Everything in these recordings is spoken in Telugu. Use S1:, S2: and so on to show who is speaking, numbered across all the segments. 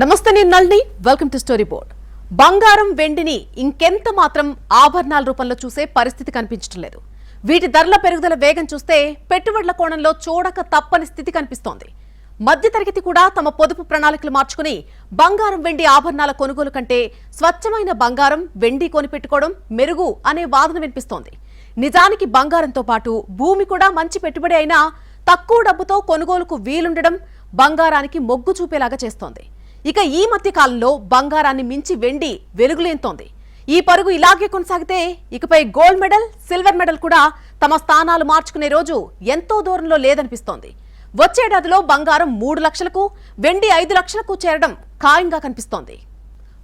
S1: నమస్తే నేను నల్ని వెల్కమ్ టు స్టోరీ బోర్డ్ బంగారం వెండిని ఇంకెంత మాత్రం ఆభరణాల రూపంలో చూసే పరిస్థితి కనిపించడం లేదు. వీటి ధరల పెరుగుదల వేగం చూస్తే పెట్టుబడుల కోణంలో చూడక తప్పని స్థితి కనిపిస్తోంది. మధ్యతరగతి కూడా తమ పొదుపు ప్రణాళికలు మార్చుకుని బంగారం వెండి ఆభరణాల కొనుగోలు కంటే స్వచ్ఛమైన బంగారం వెండి కొనిపెట్టుకోవడం మెరుగు అనే వాదన వినిపిస్తోంది. నిజానికి బంగారంతో పాటు భూమి కూడా మంచి పెట్టుబడి అయినా తక్కువ డబ్బుతో కొనుగోలుకు వీలుండడం బంగారానికి మొగ్గు చూపేలాగా చేస్తోంది. ఇక ఈ మధ్య కాలంలో బంగారాన్ని మించి వెండి వెలుగులేంతోంది ఈ పరుగు ఇలాగే కొనసాగితే ఇకపై గోల్డ్ మెడల్ సిల్వర్ మెడల్ కూడా తమ స్థానాలు మార్చుకునే రోజు ఎంతో దూరంలో లేదనిపిస్తోంది. వచ్చేడాదిలో బంగారం మూడు లక్షలకు వెండి ఐదు లక్షలకు చేరడం ఖాయంగా కనిపిస్తోంది.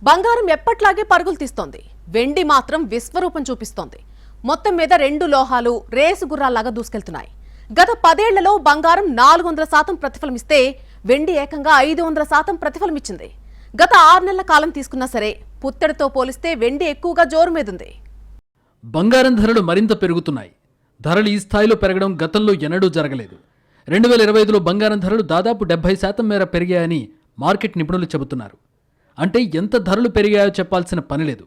S1: బంగారం ఎప్పట్లాగే పరుగులు తీస్తోంది. వెండి మాత్రం విశ్వరూపం చూపిస్తోంది. మొత్తం మీద రెండు లోహాలు రేసు గుర్రాల్లాగా దూసుకెళ్తున్నాయి. గత పదేళ్ళలో బంగారం నాలుగు వందల శాతం ప్రతిఫలమిస్తే వెండి ఏకంగా ఐదు వందల శాతం ప్రతిఫలమిచ్చింది. గత ఆరు నెలల కాలం తీసుకున్నా సరే పుత్తడితో పోలిస్తే వెండి ఎక్కువగా జోరు మీదుంది.
S2: బంగారం ధరలు మరింత పెరుగుతున్నాయి. ధరలు ఈ స్థాయిలో పెరగడం గతంలో ఎన్నడూ జరగలేదు. రెండు వేల ఇరవై ఐదులో బంగారం ధరలు దాదాపు డెబ్బై శాతం మేర పెరిగాయని మార్కెట్ నిపుణులు చెబుతున్నారు. అంటే ఎంత ధరలు పెరిగాయో చెప్పాల్సిన పని లేదు.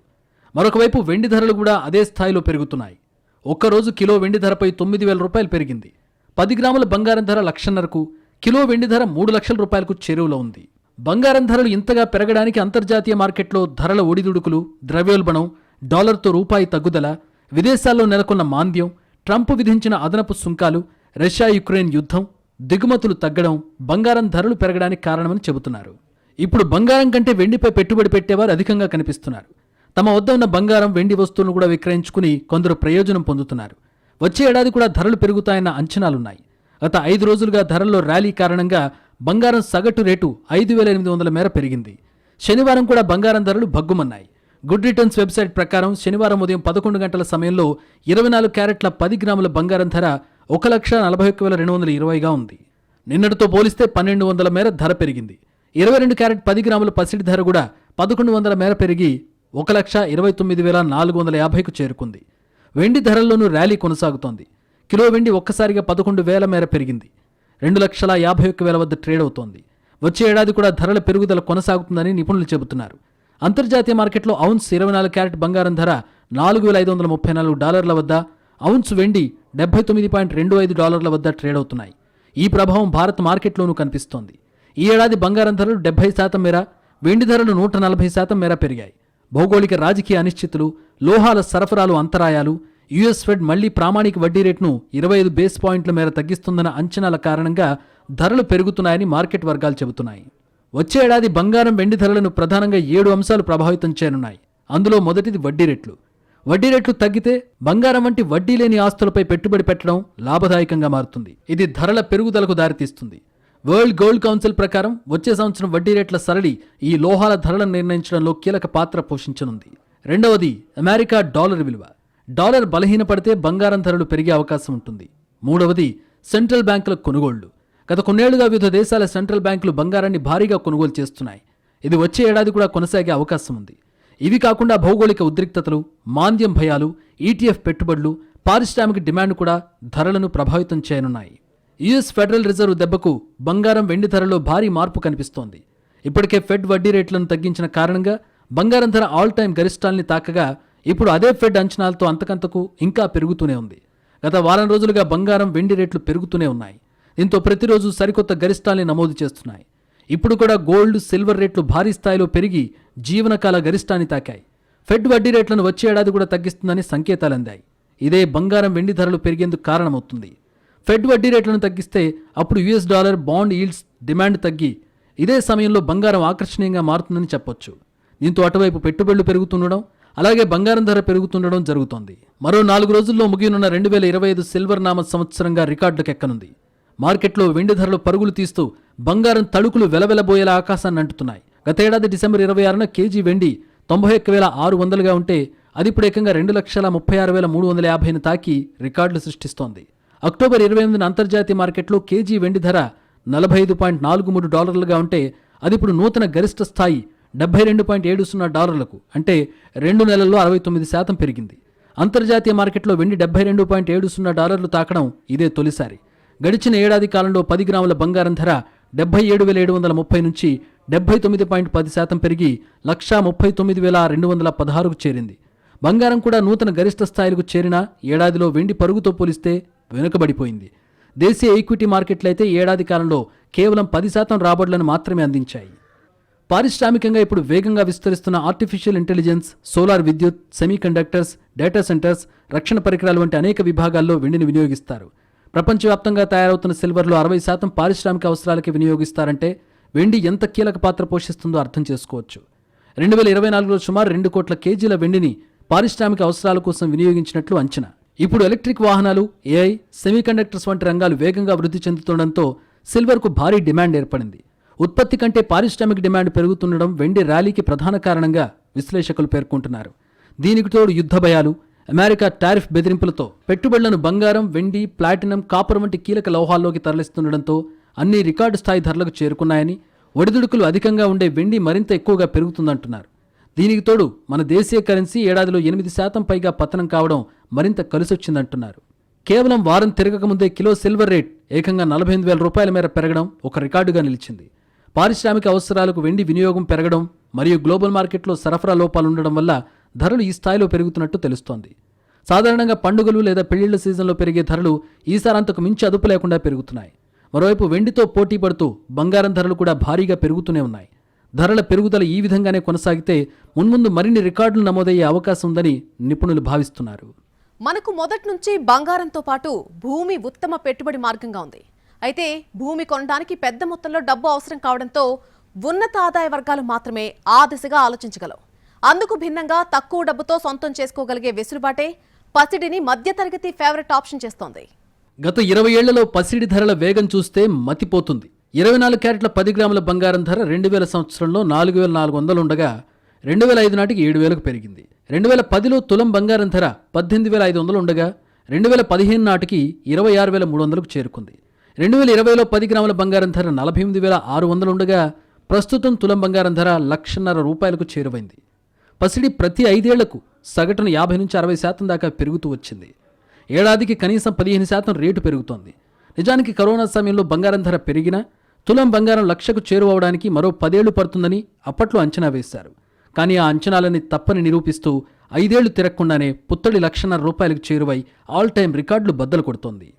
S2: మరొకవైపు వెండి ధరలు కూడా అదే స్థాయిలో పెరుగుతున్నాయి. ఒక్కరోజు కిలో వెండి ధరపై తొమ్మిది వేల రూపాయలు పెరిగింది. పది గ్రాముల బంగారం ధర లక్షన్నరకు కిలో వెండి ధర మూడు లక్షల రూపాయలకు చేరువలో ఉంది. బంగారం ధరలు ఇంతగా పెరగడానికి అంతర్జాతీయ మార్కెట్లో ధరల ఒడిదుడుకులు ద్రవ్యోల్బణం డాలర్తో రూపాయి తగ్గుదల విదేశాల్లో నెలకొన్న మాంద్యం ట్రంప్ విధించిన అదనపు సుంకాలు రష్యా యుక్రెయిన్ యుద్ధం దిగుమతులు తగ్గడం బంగారం ధరలు పెరగడానికి కారణమని చెబుతున్నారు. ఇప్పుడు బంగారం కంటే వెండిపై పెట్టుబడి పెట్టేవారు అధికంగా కనిపిస్తున్నారు. తమ వద్ద ఉన్న బంగారం వెండి వస్తువులను కూడా విక్రయించుకుని కొందరు ప్రయోజనం పొందుతున్నారు. వచ్చే ఏడాది కూడా ధరలు పెరుగుతాయన్న అంచనాలున్నాయి. గత ఐదు రోజులుగా ధరల్లో ర్యాలీ కారణంగా బంగారం సగటు రేటు ఐదు వేల ఎనిమిది వందల మేర పెరిగింది. శనివారం కూడా బంగారం ధరలు భగ్గుమన్నాయి. గుడ్ రిటర్న్స్ వెబ్సైట్ ప్రకారం శనివారం ఉదయం పదకొండు గంటల సమయంలో ఇరవై నాలుగు క్యారెట్ల పది గ్రాముల బంగారం ధర ఒక లక్ష నలభై ఒక్క వేల రెండు వందల ఇరవైగా ఉంది. నిన్నటితో పోలిస్తే పన్నెండు వందల మేర ధర పెరిగింది. ఇరవై రెండు క్యారెట్ పది గ్రాముల పసిడి ధర కూడా పదకొండు వందల మేర పెరిగి ఒక లక్ష ఇరవై తొమ్మిది వేల నాలుగు వందల యాభైకు చేరుకుంది. వెండి ధరల్లోనూ ర్యాలీ కొనసాగుతోంది. కిలో వెండి ఒక్కసారిగా పదకొండు వేల మేర పెరిగింది. రెండు లక్షల యాభై ఒక్క వేల వద్ద ట్రేడ్ అవుతోంది. వచ్చే ఏడాది కూడా ధరల పెరుగుదల కొనసాగుతుందని నిపుణులు చెబుతున్నారు. అంతర్జాతీయ మార్కెట్లో ఔన్స్ ఇరవై నాలుగు క్యారెట్ బంగారం ధర నాలుగు వేల ఐదు వందల ముప్పై నాలుగు డాలర్ల వద్ద ఔన్స్ వెండి డెబ్బై తొమ్మిది పాయింట్ రెండు ఐదు డాలర్ల వద్ద ట్రేడ్ అవుతున్నాయి. ఈ ప్రభావం భారత్ మార్కెట్లోనూ కనిపిస్తోంది. ఈ ఏడాది బంగారం ధరలు డెబ్బై శాతం మేర వెండి ధరలు నూట నలభై శాతం మేర పెరిగాయి. భౌగోళిక రాజకీయ అనిశ్చితులు లోహాల సరఫరాలు అంతరాయాలు యుఎస్ ఫెడ్ మళ్ళీ ప్రామాణిక వడ్డీ రేటును ఇరవై ఐదు బేస్ పాయింట్ల మేర తగ్గిస్తుందన్న అంచనాల కారణంగా ధరలు పెరుగుతున్నాయని మార్కెట్ వర్గాలు చెబుతున్నాయి. వచ్చే ఏడాది బంగారం వెండి ధరలను ప్రధానంగా ఏడు అంశాలు ప్రభావితం చేయనున్నాయి. అందులో మొదటిది వడ్డీ రేట్లు. వడ్డీ రేట్లు తగ్గితే బంగారం వంటి వడ్డీ లేని ఆస్తులపై పెట్టుబడి పెట్టడం లాభదాయకంగా మారుతుంది. ఇది ధరల పెరుగుదలకు దారితీస్తుంది. వరల్డ్ గోల్డ్ కౌన్సిల్ ప్రకారం వచ్చే సంవత్సరం వడ్డీ రేట్ల సరళి ఈ లోహాల ధరలను నిర్ణయించడంలో కీలక పాత్ర పోషించనుంది. రెండవది అమెరికా డాలర్ విలువ. డాలర్ బలహీనపడితే బంగారం ధరలు పెరిగే అవకాశం ఉంటుంది. మూడవది సెంట్రల్ బ్యాంకుల కొనుగోళ్ళు. గత కొన్నేళ్ళుగా వివిధ దేశాల సెంట్రల్ బ్యాంకులు బంగారాన్ని భారీగా కొనుగోలు చేస్తున్నాయి. ఇది వచ్చే ఏడాది కూడా కొనసాగే అవకాశం ఉంది. ఇవి కాకుండా భౌగోళిక ఉద్రిక్తతలు మాంద్యం భయాలు ఈటీఎఫ్ పెట్టుబడులు పారిశ్రామిక డిమాండ్ కూడా ధరలను ప్రభావితం చేయనున్నాయి. యుఎస్ ఫెడరల్ రిజర్వ్ దెబ్బకు బంగారం వెండి ధరలో భారీ మార్పు కనిపిస్తోంది. ఇప్పటికే ఫెడ్ వడ్డీ రేట్లను తగ్గించిన కారణంగా బంగారం ధర ఆల్ టైం గరిష్టాల్ని తాకగా ఇప్పుడు అదే ఫెడ్ అంచనాలతో అంతకంతకు ఇంకా పెరుగుతూనే ఉంది. గత వారం రోజులుగా బంగారం వెండి రేట్లు పెరుగుతూనే ఉన్నాయి. దీంతో ప్రతిరోజు సరికొత్త గరిష్టాల్ని నమోదు చేస్తున్నాయి. ఇప్పుడు కూడా గోల్డ్ సిల్వర్ రేట్లు భారీ స్థాయిలో పెరిగి జీవనకాల గరిష్టాన్ని తాకాయి. ఫెడ్ వడ్డీ రేట్లను వచ్చే ఏడాది కూడా తగ్గిస్తుందని సంకేతాలు అందాయి. ఇదే బంగారం వెండి ధరలు పెరిగేందుకు కారణమవుతుంది. ఫెడ్ వడ్డీ రేట్లను తగ్గిస్తే అప్పుడు US dollar bond yields demand తగ్గి ఇదే సమయంలో బంగారం ఆకర్షణీయంగా మారుతుందని చెప్పొచ్చు. దీంతో అటువైపు పెట్టుబడులు పెరుగుతుండడం అలాగే బంగారం ధర పెరుగుతుండడం జరుగుతోంది. మరో నాలుగు రోజుల్లో ముగియనున్న రెండు వేల ఇరవై ఐదు సిల్వర్ నామ సంవత్సరంగా రికార్డులకెక్కనుంది మార్కెట్లో వెండి ధరలు పరుగులు తీస్తూ బంగారం తళుకులు వెలవెలబోయేలా ఆకాశాన్ని అంటుతున్నాయి. గతేడాది డిసెంబర్ ఇరవై ఆరున కేజీ వెండి తొంభై ఒక్క వేల ఆరు వందలుగా ఉంటే అది ఇప్పుడు ఏకంగా రెండు లక్షల ముప్పై ఆరు వేల మూడు వందల యాభైని తాకి రికార్డులు సృష్టిస్తోంది. అక్టోబర్ ఇరవై ఎనిమిదిన అంతర్జాతీయ మార్కెట్లో కేజీ వెండి ధర నలభై ఐదు పాయింట్ నాలుగు మూడు డాలర్లుగా ఉంటే అది ఇప్పుడు నూతన గరిష్ట స్థాయి డెబ్బై రెండు పాయింట్ ఏడు సున్నా డాలర్లకు అంటే రెండు నెలల్లో అరవై తొమ్మిది శాతం పెరిగింది. అంతర్జాతీయ మార్కెట్లో వెండి డెబ్బై రెండు పాయింట్ ఏడు సున్నా డాలర్లు తాకడం ఇదే తొలిసారి. గడిచిన ఏడాది కాలంలో పది గ్రాముల బంగారం ధర డెబ్బై ఏడు వేల ఏడు వందల ముప్పై నుంచి డెబ్బై తొమ్మిది పాయింట్ పది శాతం పెరిగి లక్షా ముప్పై తొమ్మిది వేల రెండు వందల పదహారుకు చేరింది. బంగారం కూడా నూతన గరిష్ట స్థాయిలకు చేరిన ఏడాదిలో వెండి పరుగుతో పోలిస్తే వెనుకబడిపోయింది. దేశీయ ఈక్విటీ మార్కెట్లయితే ఏడాది కాలంలో కేవలం పది శాతం రాబడులను మాత్రమే అందించాయి. పారిశ్రామికంగా ఇప్పుడు వేగంగా విస్తరిస్తున్న ఆర్టిఫిషియల్ ఇంటెలిజెన్స్ సోలార్ విద్యుత్ సెమీకండక్టర్స్ డేటా సెంటర్స్ రక్షణ పరికరాలు వంటి అనేక విభాగాల్లో వెండిని వినియోగిస్తారు. ప్రపంచవ్యాప్తంగా తయారవుతున్న సిల్వర్లో అరవై శాతం పారిశ్రామిక అవసరాలకి వినియోగిస్తారంటే వెండి ఎంత కీలక పాత్ర పోషిస్తుందో అర్థం చేసుకోవచ్చు. రెండు వేల ఇరవై నాలుగులో సుమారు రెండు కోట్ల కేజీల వెండిని పారిశ్రామిక అవసరాల కోసం వినియోగించినట్లు అంచనా. ఇప్పుడు ఎలక్ట్రిక్ వాహనాలు ఏఐ సెమీకండక్టర్స్ వంటి రంగాలు వేగంగా వృద్ధి చెందుతుండటంతో సిల్వర్కు భారీ డిమాండ్ ఏర్పడింది. ఉత్పత్తి కంటే పారిశ్రామిక డిమాండ్ పెరుగుతుండడం వెండి ర్యాలీకి ప్రధాన కారణంగా విశ్లేషకులు పేర్కొంటున్నారు. దీనికి తోడు యుద్ధ భయాలు అమెరికా టారిఫ్ బెదిరింపులతో పెట్టుబడులను బంగారం వెండి ప్లాటినం కాపర్ వంటి కీలక లోహాల్లోకి తరలిస్తుండటంతో అన్ని రికార్డు స్థాయి ధరలకు చేరుకున్నాయని ఒడిదుడుకులు అధికంగా ఉండే వెండి మరింత ఎక్కువగా పెరుగుతుందంటున్నారు. దీనికి తోడు మన దేశీయ కరెన్సీ ఏడాదిలో ఎనిమిది శాతం పైగా పతనం కావడం మరింత కలిసొచ్చిందంటున్నారు. కేవలం వారం తిరగకముందే కిలో సిల్వర్ రేట్ ఏకంగా నలభై ఎనిమిది వేల రూపాయల మేర పెరగడం ఒక రికార్డుగా నిలిచింది. పారిశ్రామిక అవసరాలకు వెండి వినియోగం పెరగడం మరియు గ్లోబల్ మార్కెట్లో సరఫరా లోపాలు ఉండడం వల్ల ధరలు ఈ స్థాయిలో పెరుగుతున్నట్టు తెలుస్తోంది. సాధారణంగా పండుగలు లేదా పెళ్ళిళ్ళ సీజన్లో పెరిగే ధరలు ఈసారి అంతకు మించి అదుపు లేకుండా పెరుగుతున్నాయి. మరోవైపు వెండితో పోటీ పడుతూ బంగారం ధరలు కూడా భారీగా పెరుగుతూనే ఉన్నాయి. ధరల పెరుగుదల ఈ విధంగానే కొనసాగితే మున్ముందు మరిన్ని రికార్డులు నమోదయ్యే అవకాశం ఉందని నిపుణులు భావిస్తున్నారు.
S1: మనకు మొదటి నుంచి బంగారంతో పాటు భూమి ఉత్తమ పెట్టుబడి మార్గంగా ఉంది. అయితే భూమి కొనడానికి పెద్ద మొత్తంలో డబ్బు అవసరం కావడంతో ఉన్నత ఆదాయ వర్గాలు మాత్రమే ఆ దిశగా ఆలోచించగలవు. అందుకు భిన్నంగా తక్కువ డబ్బుతో సొంతం చేసుకోగలిగే వెసులుబాటే పసిడిని మధ్యతరగతి ఫేవరెట్ ఆప్షన్ చేస్తోంది.
S2: గత ఇరవై ఏళ్ళలో పసిడి ధరల వేగం చూస్తే మతిపోతుంది. ఇరవై నాలుగు క్యారెట్ల పది గ్రాముల బంగారం ధర రెండు వేల సంవత్సరంలో నాలుగు వేల నాలుగు వందలు ఉండగా రెండు వేల ఐదు నాటికి ఏడు వేలకు పెరిగింది. రెండు వేల పదిలో తులం బంగారం ధర పద్దెనిమిది వేల ఐదు వందలు ఉండగా రెండు వేల పదిహేను నాటికి ఇరవై ఆరు వేల మూడు వందలకు చేరుకుంది. రెండు వేల ఇరవైలో పది గ్రాముల బంగారం ధర నలభై ఎనిమిది వేల ఆరు వందలు ఉండగా ప్రస్తుతం తులం బంగారం ధర లక్షన్నర రూపాయలకు చేరువైంది. పసిడి ప్రతి ఐదేళ్ళకు సగటున యాభై నుంచి అరవై శాతం దాకా పెరుగుతూ వచ్చింది. ఏడాదికి కనీసం పదిహేను శాతం రేటు పెరుగుతోంది. నిజానికి కరోనా సమయంలో బంగారం ధర పెరిగినా తులం బంగారం లక్షకు చేరువవడానికి మరో పదేళ్ళు పడుతుందని అప్పట్లో అంచనా వేశారు. కానీ ఆ అంచనాలని తప్పని నిరూపిస్తూ ఐదేళ్ళు తిరగకుండానే పుత్తడి లక్షన్నర రూపాయలకు చేరువై ఆల్ టైం రికార్డులు బద్దలు కొడుతోంది.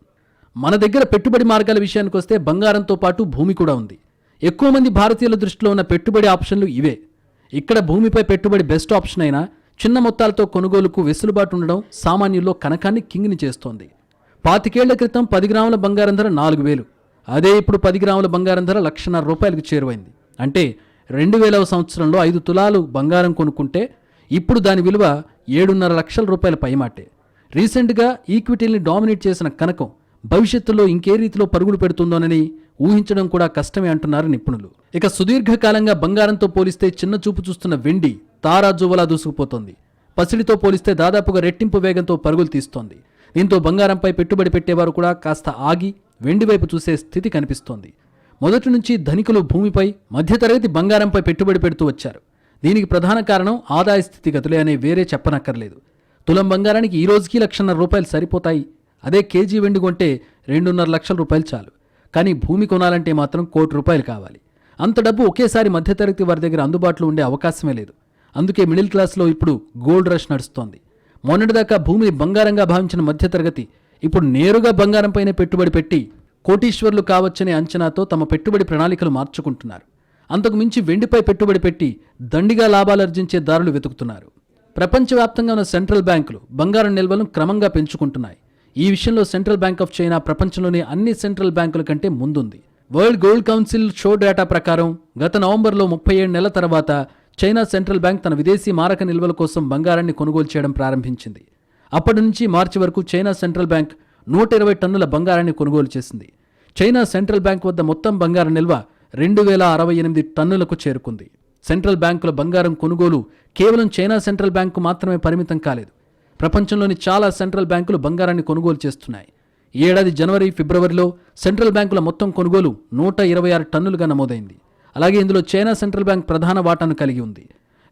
S2: మన దగ్గర పెట్టుబడి మార్గాల విషయానికి వస్తే బంగారంతో పాటు భూమి కూడా ఉంది. ఎక్కువ మంది భారతీయుల దృష్టిలో ఉన్న పెట్టుబడి ఆప్షన్లు ఇవే. ఇక్కడ భూమిపై పెట్టుబడి బెస్ట్ ఆప్షన్ అయినా చిన్న మొత్తాలతో కొనుగోలుకు వెసులుబాటు ఉండడం సామాన్యుల్లో కనకాన్ని కింగ్ని చేస్తోంది. పాతికేళ్ళ క్రితం పది గ్రాముల బంగారం ధర నాలుగు వేలు. అదే ఇప్పుడు పది గ్రాముల బంగారం ధర లక్షన్నర రూపాయలకు చేరువైంది. అంటే రెండు వేలవ సంవత్సరంలో ఐదు తులాలు బంగారం కొనుక్కుంటే ఇప్పుడు దాని విలువ ఏడున్నర లక్షల రూపాయల పైమాటే. రీసెంట్గా ఈక్విటీని డామినేట్ చేసిన కనకం భవిష్యత్తులో ఇంకే రీతిలో పరుగులు పెడుతుందోనని ఊహించడం కూడా కష్టమే అంటున్నారు నిపుణులు. ఇక సుదీర్ఘకాలంగా బంగారంతో పోలిస్తే చిన్న చూపు చూస్తున్న వెండి తారాజువలా దూసుకుపోతోంది. పసిడితో పోలిస్తే దాదాపుగా రెట్టింపు వేగంతో పరుగులు తీస్తోంది. దీంతో బంగారంపై పెట్టుబడి పెట్టేవారు కూడా కాస్త ఆగి వెండి వైపు చూసే స్థితి కనిపిస్తోంది. మొదటి నుంచి ధనికులు భూమిపై మధ్యతరగతి బంగారంపై పెట్టుబడి పెడుతూ వచ్చారు. దీనికి ప్రధాన కారణం ఆదాయ స్థితిగతులే అనే వేరే చెప్పనక్కర్లేదు. తులం బంగారానికి ఈ రోజుకి లక్షన్నర రూపాయలు సరిపోతాయి అదే కేజీ వెండి కొంటే రెండున్నర లక్షల రూపాయలు చాలు. కానీ భూమి కొనాలంటే మాత్రం కోటి రూపాయలు కావాలి. అంత డబ్బు ఒకేసారి మధ్యతరగతి వారి దగ్గర అందుబాటులో ఉండే అవకాశమే లేదు. అందుకే మిడిల్ క్లాస్లో ఇప్పుడు గోల్డ్ రష్ నడుస్తోంది. మొన్నటిదాకా భూమిని బంగారంగా భావించిన మధ్యతరగతి ఇప్పుడు నేరుగా బంగారంపైనే పెట్టుబడి పెట్టి కోటీశ్వర్లు కావచ్చనే అంచనాతో తమ పెట్టుబడి ప్రణాళికలు మార్చుకుంటున్నారు. అంతకు మించి వెండిపై పెట్టుబడి పెట్టి దండిగా లాభాలర్జించే దారులు వెతుకుతున్నారు. ప్రపంచవ్యాప్తంగా ఉన్న సెంట్రల్ బ్యాంకులు బంగారం నిల్వలను క్రమంగా పెంచుకుంటున్నాయి. ఈ విషయంలో సెంట్రల్ బ్యాంక్ ఆఫ్ చైనా ప్రపంచంలోని అన్ని సెంట్రల్ బ్యాంకుల కంటే ముందుంది. World Gold Council show data ప్రకారం గత నవంబర్లో ముప్పై ఏడు నెలల తర్వాత చైనా సెంట్రల్ బ్యాంక్ తన విదేశీ మారక నిల్వల కోసం బంగారాన్ని కొనుగోలు చేయడం ప్రారంభించింది. అప్పటి నుంచి మార్చి వరకు చైనా సెంట్రల్ బ్యాంక్ నూట ఇరవై టన్నుల బంగారాన్ని కొనుగోలు చేసింది. చైనా సెంట్రల్ బ్యాంక్ వద్ద మొత్తం బంగారం నిల్వ రెండు వేల అరవై ఎనిమిది టన్నులకు చేరుకుంది. సెంట్రల్ బ్యాంకుల బంగారం కొనుగోలు కేవలం చైనా సెంట్రల్ బ్యాంకు మాత్రమే పరిమితం కాలేదు. ప్రపంచంలోని చాలా సెంట్రల్ బ్యాంకులు బంగారాన్ని కొనుగోలు చేస్తున్నాయి. ఈ ఏడాది జనవరి ఫిబ్రవరిలో సెంట్రల్ బ్యాంకుల మొత్తం కొనుగోలు నూట ఇరవై ఆరు టన్నులుగా నమోదైంది. అలాగే ఇందులో చైనా సెంట్రల్ బ్యాంక్ ప్రధాన వాటాను కలిగి ఉంది.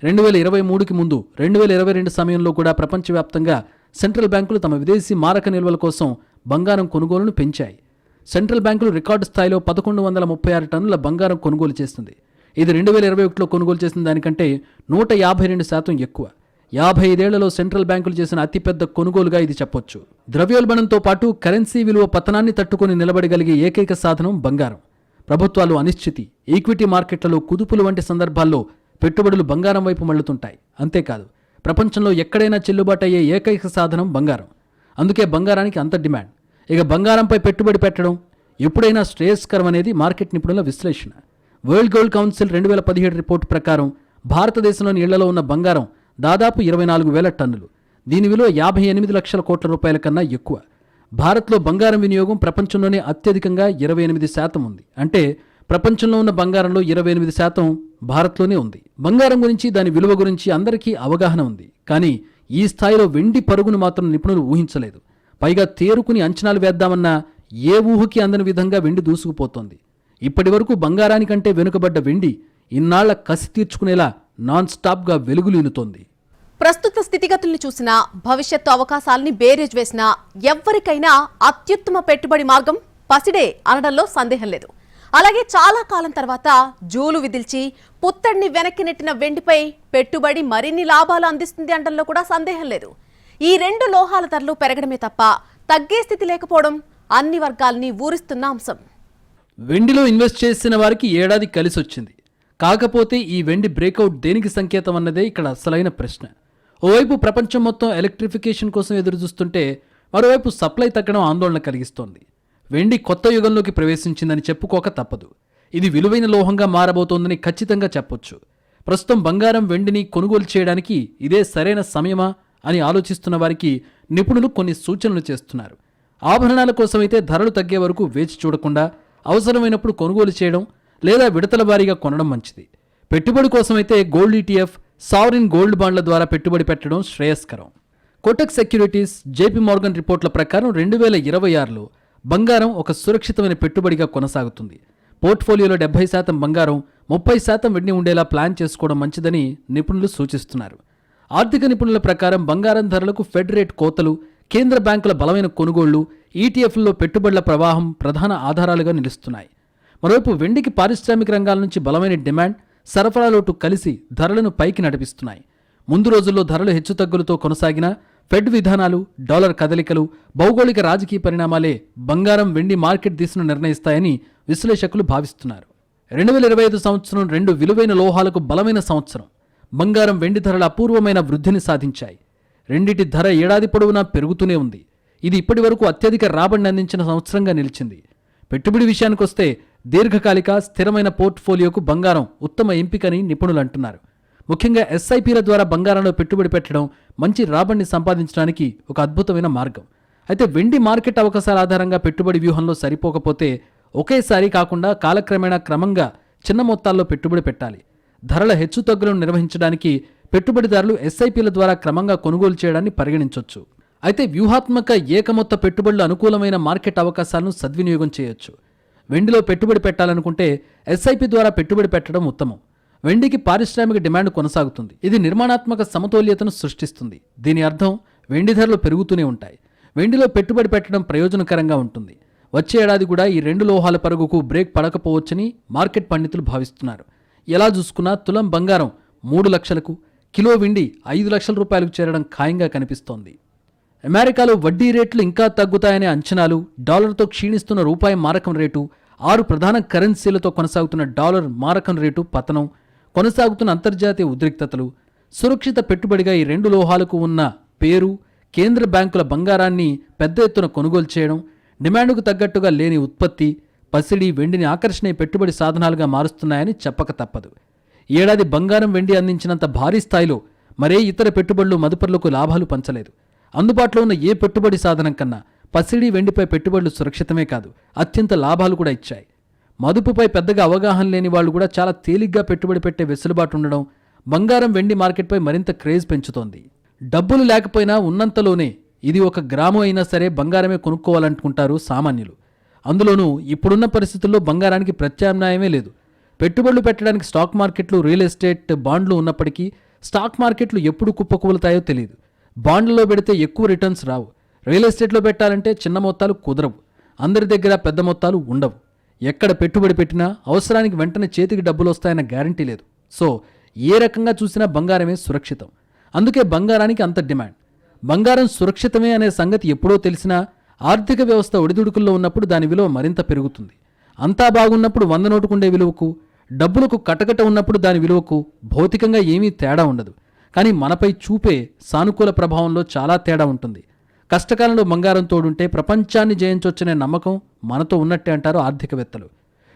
S2: రెండు వేల ఇరవై మూడుకి ముందు రెండు వేల ఇరవై రెండు సమయంలో కూడా ప్రపంచవ్యాప్తంగా సెంట్రల్ బ్యాంకులు తమ విదేశీ మారక నిల్వల కోసం బంగారం కొనుగోలును పెంచాయి. సెంట్రల్ బ్యాంకులు రికార్డు స్థాయిలో పదకొండు వందల ముప్పై ఆరు టన్నుల బంగారం కొనుగోలు చేస్తుంది. ఇది రెండు వేల ఇరవై ఒకటిలో కొనుగోలు చేసిన దానికంటే నూట యాభై రెండు శాతం ఎక్కువ. యాభై ఐదేళ్ళలో సెంట్రల్ బ్యాంకులు చేసిన అతిపెద్ద కొనుగోలుగా ఇది చెప్పొచ్చు. ద్రవ్యోల్బణంతో పాటు కరెన్సీ విలువ పతనాన్ని తట్టుకొని నిలబడగలిగే ఏకైక సాధనం బంగారం. ప్రభుత్వాలు అనిశ్చితి ఈక్విటీ మార్కెట్లలో కుదుపులు వంటి సందర్భాల్లో పెట్టుబడులు బంగారం వైపు మళ్ళుతుంటాయి అంతేకాదు ప్రపంచంలో ఎక్కడైనా చెల్లుబాటు అయ్యే ఏకైక సాధనం బంగారం. అందుకే బంగారానికి అంత డిమాండ్. ఇక బంగారంపై పెట్టుబడి పెట్టడం ఎప్పుడైనా శ్రేయస్కరం అనేది మార్కెట్ నిపుణుల విశ్లేషణ. వరల్డ్ గోల్డ్ కౌన్సిల్ రెండు వేల పదిహేడు రిపోర్టు ప్రకారం భారతదేశంలోని ఇళ్ళలో ఉన్న బంగారం దాదాపు ఇరవై నాలుగు వేల టన్నులు. దీని విలువ యాభై ఎనిమిది లక్షల కోట్ల రూపాయల కన్నా ఎక్కువ. భారత్లో బంగారం వినియోగం ప్రపంచంలోనే అత్యధికంగా ఇరవై ఎనిమిది శాతం ఉంది. అంటే ప్రపంచంలో ఉన్న బంగారంలో ఇరవై ఎనిమిది శాతం భారత్లోనే ఉంది. బంగారం గురించి దాని విలువ గురించి అందరికీ అవగాహన ఉంది. కానీ ఈ స్థాయిలో వెండి పరుగును మాత్రం నిపుణులు ఊహించలేదు. పైగా తేరుకుని అంచనాలు వేద్దామన్నా ఏ ఊహకి అందని విధంగా వెండి దూసుకుపోతోంది. ఇప్పటి వరకు బంగారానికంటే వెనుకబడ్డ వెండి ఇన్నాళ్ళ కసి తీర్చుకునేలా నాన్ స్టాప్గా వెలుగులీనుతోంది
S1: ప్రస్తుత స్థితిగతుల్ని చూసినా భవిష్యత్తు అవకాశాలని బేరేజ్ వేసినా ఎవ్వరికైనా అత్యుత్తమ పెట్టుబడి మార్గం పసిడే అనడంలో సందేహం లేదు. అలాగే చాలా కాలం తర్వాత జూలు విదిల్చి పుత్తడిని వెనక్కి నెట్టిన వెండిపై పెట్టుబడి మరిన్ని లాభాలు అందిస్తుంది అనడంలో కూడా సందేహం లేదు. ఈ రెండు లోహాల ధరలు పెరగడమే తప్ప తగ్గే స్థితి లేకపోవడం అన్ని వర్గాల్ని ఊరిస్తున్న అంశం.
S2: వెండిలో ఇన్వెస్ట్ చేసిన వారికి ఏడాది కలిసొచ్చింది. కాకపోతే ఈ వెండి బ్రేకౌట్ దేనికి సంకేతం అన్నదే ఇక్కడ అసలైన ప్రశ్న. ఓవైపు ప్రపంచం మొత్తం ఎలక్ట్రిఫికేషన్ కోసం ఎదురు చూస్తుంటే మరోవైపు సప్లై తగ్గడం ఆందోళన కలిగిస్తోంది. వెండి కొత్త యుగంలోకి ప్రవేశించిందని చెప్పుకోక తప్పదు. ఇది విలువైన లోహంగా మారబోతోందని ఖచ్చితంగా చెప్పొచ్చు. ప్రస్తుతం బంగారం వెండిని కొనుగోలు చేయడానికి ఇదే సరైన సమయమా అని ఆలోచిస్తున్న వారికి నిపుణులు కొన్ని సూచనలు చేస్తున్నారు. ఆభరణాల కోసమైతే ధరలు తగ్గే వరకు వేచి చూడకుండా అవసరమైనప్పుడు కొనుగోలు చేయడం లేదా విడతల వారీగా కొనడం మంచిది. పెట్టుబడి కోసమైతే గోల్డ్ ఈటీఎఫ్ సావరిన్ గోల్డ్ బాండ్ల ద్వారా పెట్టుబడి పెట్టడం శ్రేయస్కరం. Kotak securities J P Morgan రిపోర్ట్ల ప్రకారం రెండు వేల ఇరవై ఆరులో బంగారం ఒక సురక్షితమైన పెట్టుబడిగా కొనసాగుతుంది. పోర్ట్ఫోలియోలో డెబ్బై శాతం బంగారం ముప్పై శాతం వెండి ఉండేలా ప్లాన్ చేసుకోవడం మంచిదని నిపుణులు సూచిస్తున్నారు. ఆర్థిక నిపుణుల ప్రకారం బంగారం ధరలకు ఫెడ్ రేట్ కోతలు కేంద్ర బ్యాంకుల బలమైన కొనుగోళ్ళు ఈటీఎఫ్లలో పెట్టుబడుల ప్రవాహం ప్రధాన ఆధారాలుగా నిలుస్తున్నాయి. మరోవైపు వెండికి పారిశ్రామిక రంగాల నుంచి బలమైన డిమాండ్ సరఫరా లోటు కలిసి ధరలను పైకి నడిపిస్తున్నాయి. ముందు రోజుల్లో ధరలు హెచ్చుతగ్గులతో కొనసాగిన ఫెడ్ విధానాలు డాలర్ కదలికలు భౌగోళిక రాజకీయ పరిణామాలే బంగారం వెండి మార్కెట్ దిశను నిర్ణయిస్తాయని విశ్లేషకులు భావిస్తున్నారు. రెండు వేల ఇరవై ఐదు సంవత్సరం రెండు విలువైన లోహాలకు బలమైన సంవత్సరం. బంగారం వెండి ధరల అపూర్వమైన వృద్ధిని సాధించాయి. రెండిటి ధర ఏడాది పొడవునా పెరుగుతూనే ఉంది. ఇది ఇప్పటి వరకు అత్యధిక రాబడిని అందించిన సంవత్సరంగా నిలిచింది. పెట్టుబడి విషయానికొస్తే దీర్ఘకాలిక స్థిరమైన పోర్ట్ఫోలియోకు బంగారం ఉత్తమ ఎంపికని నిపుణులు అంటున్నారు. ముఖ్యంగా ఎస్ఐపీల ద్వారా బంగారంలో పెట్టుబడి పెట్టడం మంచి రాబడిని సంపాదించడానికి ఒక అద్భుతమైన మార్గం. అయితే వెండి మార్కెట్ అవకాశాల ఆధారంగా పెట్టుబడి వ్యూహంలో సరిపోకపోతే ఒకేసారి కాకుండా కాలక్రమేణా క్రమంగా చిన్న మొత్తాల్లో పెట్టుబడి పెట్టాలి. ధరల హెచ్చుతగ్గులను నిర్వహించడానికి పెట్టుబడిదారులు ఎస్ఐపీల ద్వారా క్రమంగా కొనుగోలు చేయడాన్ని పరిగణించవచ్చు అయితే వ్యూహాత్మక ఏకమొత్త పెట్టుబడులు అనుకూలమైన మార్కెట్ అవకాశాలను సద్వినియోగం చేయొచ్చు. వెండిలో పెట్టుబడి పెట్టాలనుకుంటే ఎస్ఐపి ద్వారా పెట్టుబడి పెట్టడం ఉత్తమం. వెండికి పారిశ్రామిక డిమాండ్ కొనసాగుతుంది. ఇది నిర్మాణాత్మక సమతుల్యతను సృష్టిస్తుంది. దీని అర్థం వెండి ధరలు పెరుగుతూనే ఉంటాయి. వెండిలో పెట్టుబడి పెట్టడం ప్రయోజనకరంగా ఉంటుంది. వచ్చే ఏడాది కూడా ఈ రెండు లోహాల పరుగుకు బ్రేక్ పడకపోవచ్చని మార్కెట్ పండితులు భావిస్తున్నారు. ఎలా చూసుకున్నా తులం బంగారం మూడు లక్షలకు కిలో వెండి ఐదు లక్షల రూపాయలకు చేరడం ఖాయంగా కనిపిస్తోంది. అమెరికాలో వడ్డీ రేట్లు ఇంకా తగ్గుతాయనే అంచనాలు డాలర్తో క్షీణిస్తున్న రూపాయి మారకం రేటు ఆరు ప్రధాన కరెన్సీలతో కొనసాగుతున్న డాలర్ మారకం రేటు పతనం కొనసాగుతున్న అంతర్జాతీయ ఉద్రిక్తతలు సురక్షిత పెట్టుబడిగా ఈ రెండు లోహాలకు ఉన్న పేరు కేంద్ర బ్యాంకుల బంగారాన్ని పెద్ద ఎత్తున కొనుగోలు చేయడం డిమాండ్కు తగ్గట్టుగా లేని ఉత్పత్తి పసిడి వెండిని ఆకర్షణీయ పెట్టుబడి సాధనాలుగా మారుస్తున్నాయని చెప్పక తప్పదు. ఏడాది బంగారం వెండి అందించినంత భారీ స్థాయిలో మరే ఇతర పెట్టుబడులు మదుపరులకు లాభాలు పంచలేదు. అందుబాటులో ఉన్న ఏ పెట్టుబడి సాధనం కన్నా పసిడి వెండిపై పెట్టుబడులు సురక్షితమే కాదు అత్యంత లాభాలు కూడా ఇచ్చాయి. మదుపుపై పెద్దగా అవగాహన లేని వాళ్ళు కూడా చాలా తేలిగ్గా పెట్టుబడి పెట్టే వెసులుబాటు ఉండడం బంగారం వెండి మార్కెట్పై మరింత క్రేజ్ పెంచుతోంది. డబ్బులు లేకపోయినా ఉన్నంతలోనే ఇది ఒక గ్రామం అయినా సరే బంగారమే కొనుక్కోవాలనుకుంటారు సామాన్యులు. అందులోనూ ఇప్పుడున్న పరిస్థితుల్లో బంగారానికి ప్రత్యామ్నాయమే లేదు. పెట్టుబడులు పెట్టడానికి స్టాక్ మార్కెట్లు రియల్ ఎస్టేట్ బాండ్లు ఉన్నప్పటికీ స్టాక్ మార్కెట్లు ఎప్పుడు కుప్పకూలుతాయో తెలియదు బాండ్లలో పెడితే ఎక్కువ రిటర్న్స్ రావు. రియల్ ఎస్టేట్లో పెట్టాలంటే చిన్న మొత్తాలు కుదరవు. అందరి దగ్గర పెద్ద మొత్తాలు ఉండవు. ఎక్కడ పెట్టుబడి పెట్టినా అవసరానికి వెంటనే చేతికి డబ్బులు వస్తాయన్న గ్యారంటీ లేదు. సో ఏ రకంగా చూసినా బంగారమే సురక్షితం. అందుకే బంగారానికి అంత డిమాండ్. బంగారం సురక్షితమే అనే సంగతి ఎప్పుడో తెలిసినా ఆర్థిక వ్యవస్థ ఒడిదుడుకుల్లో ఉన్నప్పుడు దాని విలువ మరింత పెరుగుతుంది. అంతా బాగున్నప్పుడు వంద నోటుకుండే విలువకు డబ్బులకు కటకట ఉన్నప్పుడు దాని విలువకు భౌతికంగా ఏమీ తేడా ఉండదు. కానీ మనపై చూపే సానుకూల ప్రభావంలో చాలా తేడా ఉంటుంది. కష్టకాలంలో బంగారం తోడుంటే ప్రపంచాన్ని జయించొచ్చనే నమ్మకం మనతో ఉన్నట్టే అంటారు ఆర్థికవేత్తలు.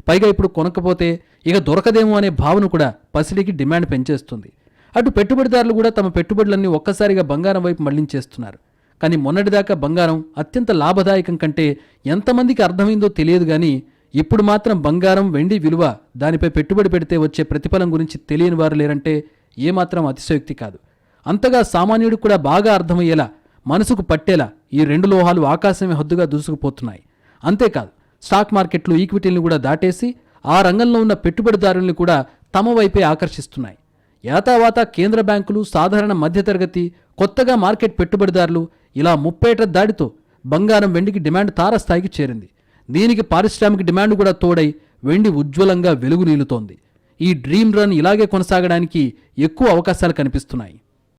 S2: పైగా ఇప్పుడు కొనకపోతే ఇక దొరకదేమో అనే భావన కూడా పసిడికి డిమాండ్ పెంచేస్తుంది. అటు పెట్టుబడిదారులు కూడా తమ పెట్టుబడులన్నీ ఒక్కసారిగా బంగారం వైపు మళ్ళించేస్తున్నారు. కానీ మొన్నటిదాకా బంగారం అత్యంత లాభదాయకం కంటే ఎంతమందికి అర్థమైందో తెలియదు కానీ ఇప్పుడు మాత్రం బంగారం వెండి విలువ దానిపై పెట్టుబడి పెడితే వచ్చే ప్రతిఫలం గురించి తెలియని వారు లేరంటే ఏమాత్రం అతిశయోక్తి కాదు. అంతగా సామాన్యుడికి కూడా బాగా అర్థమయ్యేలా మనసుకు పట్టేలా ఈ రెండు లోహాలు ఆకాశమే హద్దుగా దూసుకుపోతున్నాయి. అంతేకాదు స్టాక్ మార్కెట్లు ఈక్విటీలను కూడా దాటేసి ఆ రంగంలో ఉన్న పెట్టుబడిదారుల్ని కూడా తమ వైపే ఆకర్షిస్తున్నాయి. యాతావాత కేంద్ర బ్యాంకులు సాధారణ మధ్యతరగతి కొత్తగా మార్కెట్ పెట్టుబడిదారులు ఇలా ముప్పేట దాడితో బంగారం వెండికి డిమాండ్ తారస్థాయికి చేరింది. దీనికి పారిశ్రామిక డిమాండ్ కూడా తోడై వెండి ఉజ్వలంగా వెలుగు నీలుతోంది. ఈ డ్రీమ్ రన్ ఇలాగే కొనసాగడానికి ఎక్కువ అవకాశాలు కనిపిస్తున్నాయి.